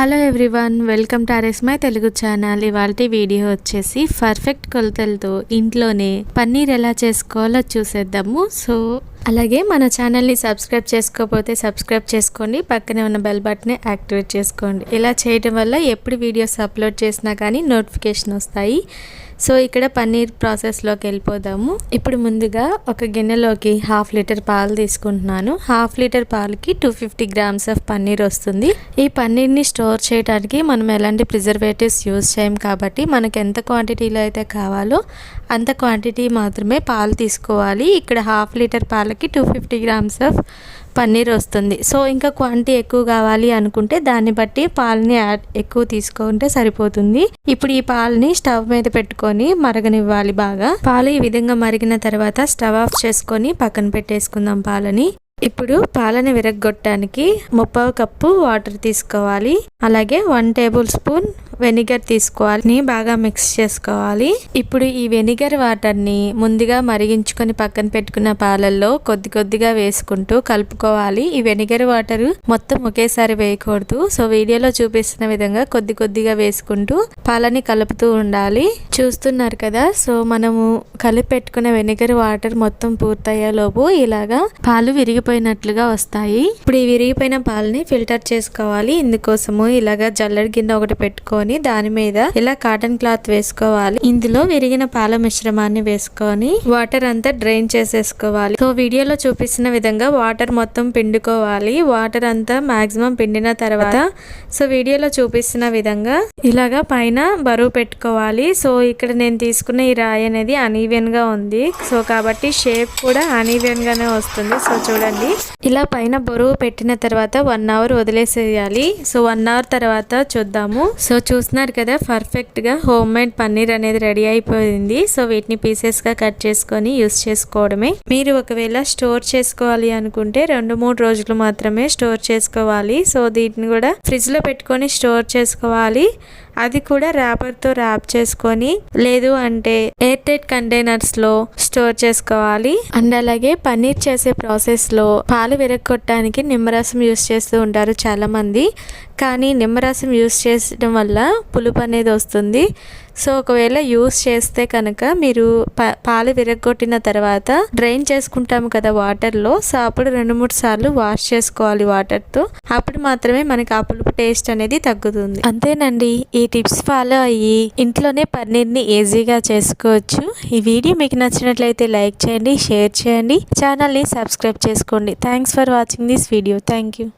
Hello everyone welcome to RS my Telugu channel. ఇవాళ video వచ్చేసి perfect కొలతలతో ఇంట్లోనే పన్నీర్ ఎలా చేసుకోవాలో చూసేద్దాము. సో అలాగే మన ఛానల్ని సబ్స్క్రైబ్ చేసుకోకపోతే సబ్స్క్రైబ్ చేసుకోండి పక్కనే ఉన్న బెల్ బటన్ని యాక్టివేట్ చేసుకోండి. ఇలా చేయడం వల్ల ఎప్పుడు వీడియోస్ అప్లోడ్ చేసినా కానీ నోటిఫికేషన్ వస్తాయి. సో ఇక్కడ పన్నీర్ ప్రాసెస్లోకి వెళ్ళిపోదాము. ఇప్పుడు ముందుగా ఒక గిన్నెలోకి హాఫ్ లీటర్ పాలు తీసుకుంటున్నాను. హాఫ్ లీటర్ పాలకి two fifty grams of paneer వస్తుంది. ఈ పన్నీర్ని స్టోర్ చేయడానికి మనం ఎలాంటి ప్రిజర్వేటివ్స్ యూజ్ చేయం కాబట్టి మనకు ఎంత క్వాంటిటీలో అయితే కావాలో అంత క్వాంటిటీ మాత్రమే పాలు తీసుకోవాలి. ఇక్కడ హాఫ్ లీటర్ పాలు వాళ్ళకి two fifty grams of paneer వస్తుంది. సో ఇంకా క్వాంటిటీ ఎక్కువ కావాలి అనుకుంటే దాన్ని బట్టి పాలని యాడ్ ఎక్కువ తీసుకుంటే సరిపోతుంది. ఇప్పుడు ఈ పాలని స్టవ్ మీద పెట్టుకొని మరగనివ్వాలి బాగా. పాలు ఈ విధంగా మరిగిన తర్వాత స్టవ్ ఆఫ్ చేసుకొని పక్కన పెట్టేసుకుందాం పాలని. ఇప్పుడు పాలని విరగొట్టడానికి ముప్పావు కప్పు వాటర్ తీసుకోవాలి. అలాగే వన్ టేబుల్ స్పూన్ వెనిగర్ తీసుకోవాలి బాగా మిక్స్ చేసుకోవాలి. ఇప్పుడు ఈ వెనిగర్ వాటర్ని ముందుగా మరిగించుకొని పక్కన పెట్టుకున్న పాలల్లో కొద్ది కొద్దిగా వేసుకుంటూ కలుపుకోవాలి. ఈ వెనిగర్ వాటర్ మొత్తం ఒకేసారి వేయకూడదు. సో వీడియోలో చూపిస్తున్న విధంగా కొద్ది కొద్దిగా వేసుకుంటూ పాలని కలుపుతూ ఉండాలి. చూస్తున్నారు కదా? సో మనము కలిపి పెట్టుకున్న వెనిగర్ వాటర్ మొత్తం పూర్తయ్యేలోపు ఇలాగా పాలు విరిగిపోయినట్లుగా వస్తాయి. ఇప్పుడు ఈ విరిగిపోయిన పాలని ఫిల్టర్ చేసుకోవాలి. ఇందుకోసము ఇలాగా జల్లడి గిన్నె ఒకటి పెట్టుకొని తీసుకొని దాని మీద ఇలా కాటన్ క్లాత్ వేసుకోవాలి. ఇందులో విరిగిన పాల మిశ్రమాన్ని వేసుకొని వాటర్ అంతా డ్రైన్ చేసేసుకోవాలి. సో వీడియోలో చూపిస్తున్న విధంగా వాటర్ మొత్తం పిండుకోవాలి. వాటర్ అంతా మాక్సిమం పిండిన తర్వాత సో వీడియోలో చూపిస్తున్న విధంగా ఇలాగా పైన బరువు పెట్టుకోవాలి. సో ఇక్కడ నేను తీసుకున్న ఈ రాయి అనేది అనీవెన్గా ఉంది. సో కాబట్టి షేప్ కూడా అనీవెన్ గానే వస్తుంది. సో చూడండి. ఇలా పైన బరువు పెట్టిన తర్వాత వన్ అవర్ వదిలేసేయాలి. సో వన్ అవర్ తర్వాత చూద్దాము. సో చూ చూస్తున్నారు కదా పర్ఫెక్ట్గా హోమ్ మేడ్ పన్నీర్ అనేది రెడీ అయిపోయింది. సో వీటిని పీసెస్గా కట్ చేసుకొని యూస్ చేసుకోవడమే. మీరు ఒకవేళ స్టోర్ చేసుకోవాలి అనుకుంటే రెండు మూడు రోజులు మాత్రమే స్టోర్ చేసుకోవాలి. సో దీటిని కూడా ఫ్రిడ్జ్లో పెట్టుకొని స్టోర్ చేసుకోవాలి. అది కూడా ర్యాపర్తో ర్యాప్ చేసుకొని లేదు అంటే ఎయిర్ టైట్ కంటైనర్స్లో స్టోర్ చేసుకోవాలి. అండ్ అలాగే పన్నీర్ చేసే ప్రాసెస్లో పాలు విరగొట్టడానికి నిమ్మరసం యూస్ చేస్తూ ఉంటారు చాలామంది. కానీ నిమ్మరసం యూస్ చేయడం వల్ల పులుపు అనేది వస్తుంది. సో ఒకవేళ యూస్ చేస్తే కనుక మీరు పాలు విరగొట్టిన తర్వాత డ్రైన్ చేసుకుంటాము కదా వాటర్లో. సో అప్పుడు రెండు మూడు సార్లు వాష్ చేసుకోవాలి వాటర్తో. అప్పుడు మాత్రమే మనకి ఆ పులుపు టేస్ట్ అనేది తగ్గుతుంది. అంతేనండి. ఈ టిప్స్ ఫాలో అయ్యి ఇంట్లోనే పన్నీర్ని ఈజీగా చేసుకోవచ్చు. ఈ వీడియో మీకు నచ్చినట్లయితే లైక్ చేయండి షేర్ చేయండి. ఛానల్ని సబ్స్క్రైబ్ చేసుకోండి. Thanks for watching this video. Thank you.